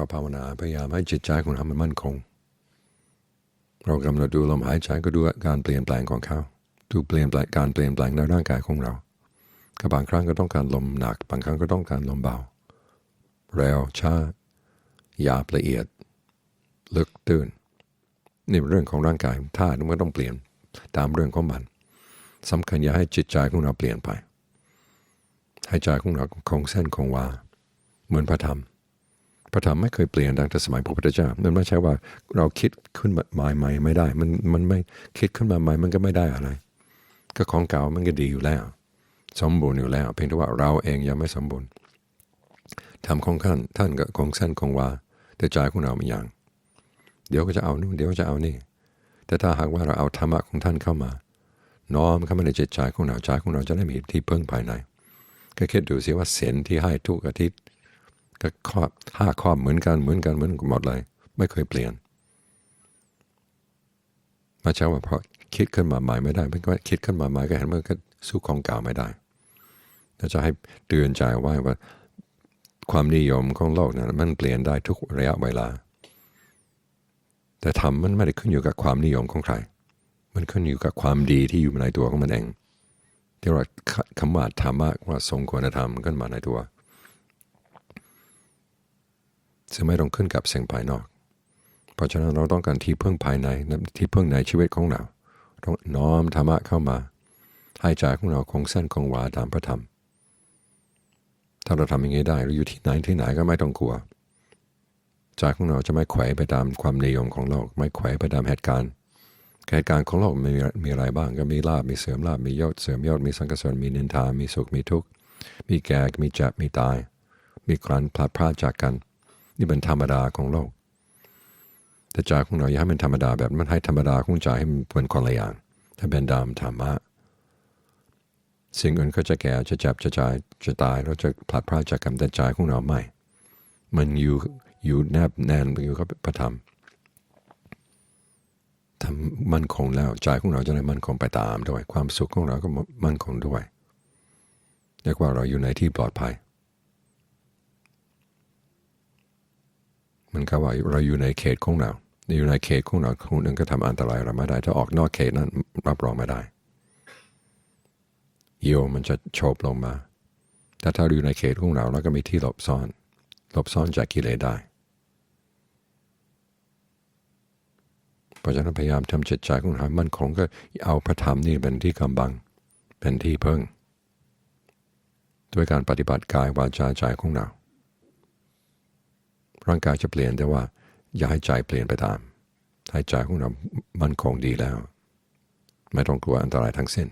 เราภาวนาพยายามให้จิตใจของเรามันมั่นคง เรากำหนดดูลมหายใจก็ดูการเปลี่ยนแปลงของเขาดูเปลี่ยนแปลงการเปลี่ยนแปลงในร่างกายของเราก็บางครั้งก็ต้องการลมหนัก บางครั้งก็ต้องการลมเบา เร็วช้าหยาบละเอียด ลึกตื้นนี่เรื่องของร่างกายท่ามันก็ต้องเปลี่ยนตามเรื่องของมันสำคัญอย่าให้จิตใจของเราเปลี่ยนไปให้ใจของเราคงเส้นคงวา เหมือนพระธรรม พระธรรมไม่เคยเปลี่ยนตั้งแต่สมัยพระพุทธเจ้ามันไม่ใช่ว่าเราคิดขึ้นมาใหม่ไม่ได้ มันมันไม่คิดขึ้นมาใหม่มันก็ไม่ได้อะไร ก็ของเก่ามันก็ดีอยู่แล้ว สมบูรณ์อยู่แล้ว เพียงแต่ว่าเราเองยังไม่สมบูรณ์ทำของท่านท่านก็คงเส้นคงวาแต่ใจของเราไม่อย่าง เดี๋ยวก็จะเอานู่นเดี๋ยวจะเอานี่ แต่ถ้าหากว่าเราเอาธรรมะของท่านเข้ามา น้อมเข้ามาในจิตใจของเราใจของเราจะได้มีที่พึ่งภายใน ก็คิดดูสิว่าเสียนที่ให้ทุกอาทิตย์ ก็ข้อห้าข้อเหมือนกันเหมือนกันเหมือนกันหมดเลย ไม่เคยเปลี่ยนมาเช้าว่าเพราะคิดขึ้นมาใหม่ไม่ได้เพื่อคิดขึ้นมาใหม่ก็เห็นว่าก็สู้ของเก่าไม่ได้เราจะให้เตือนใจไว้ว่าความนิยมของโลกนั้นมันเปลี่ยนได้ทุกระยะเวลา แต่ธรรมมันไม่ได้ขึ้นอยู่กับความนิยมของใคร มันขึ้นอยู่กับความดีที่อยู่ในตัวของมันเองที่เราคำว่าธรรมะว่าทรงควรธรรมขึ้นมาในตัว ซึ่งไม่ต้องขึ้นกับสิ่งภายนอก เพราะฉะนั้นเราต้องการที่พึ่งภายในที่พึ่งในชีวิตของเรา ต้องน้อมธรรมะเข้ามา ให้ใจของเราคงเส้นคงวาตามพระธรรม ถ้าเราทำอย่างนี้ได้เราอยู่ที่ไหนที่ไหนก็ไม่ต้องกลัวใจของเราจะไม่แขวไปตามความนิยมของโลก ไม่แขวไปตามเหตุการณ์เหตุการณ์ของโลกมีมีอะไรบ้างก็มีลาบมีเสริมลาบมียอดเสริมยอดมีสังกสนมีนินทา มีสุขมีทุกข์ มีแก่มีเจ็บมีตาย มีครันพลาดพลาดจากกัน นี่เป็นธรรมดาของโลก แต่ใจของเราอย่าให้มันธรรมดาแบบมันให้ธรรมดาของใจให้มันเป็นคนละอย่าง ถ้าเป็นดามธรรมะสิ่งอื่นก็จะแก่จะเจ็บจะตายจะตายเราจะพลาดพลาดจากกันแต่ใจของเราไม่ มันอยู่อยู่แนบแน่นอยู่กับพระธรรมทำมั่นคงแล้วใจของเราจะได้มั่นคงไปตามด้วย ความสุขของเราก็มั่นคงด้วยเรียกว่าเราอยู่ในที่ปลอดภัย มันก็ว่าเราอยู่ในเขตของเราอยู่ในเขตของเราคนอื่นก็ทำอันตรายเราไม่ได้ ถ้าออกนอกเขตนั้นรับรองไม่ได้โยมันจะโฉบลงมาแต่ถ้าอยู่ในเขตของเราเราก็มีที่หลบซ่อน หลบซ่อนจากกิเลสได้เพราะฉะนั้นพยายามทำจิตใจของเรามั่นคงก็เอาพระธรรมนี่เป็นที่กำบัง เป็นที่พึ่ง ด้วยการปฏิบัติกายวาจาใจของเรา ร่างกายจะเปลี่ยนแต่ว่า อย่าให้ใจเปลี่ยนไปตามให้ใจของเรามั่นคงดีแล้ว ไม่ต้องกลัวอันตรายทั้งสิ้น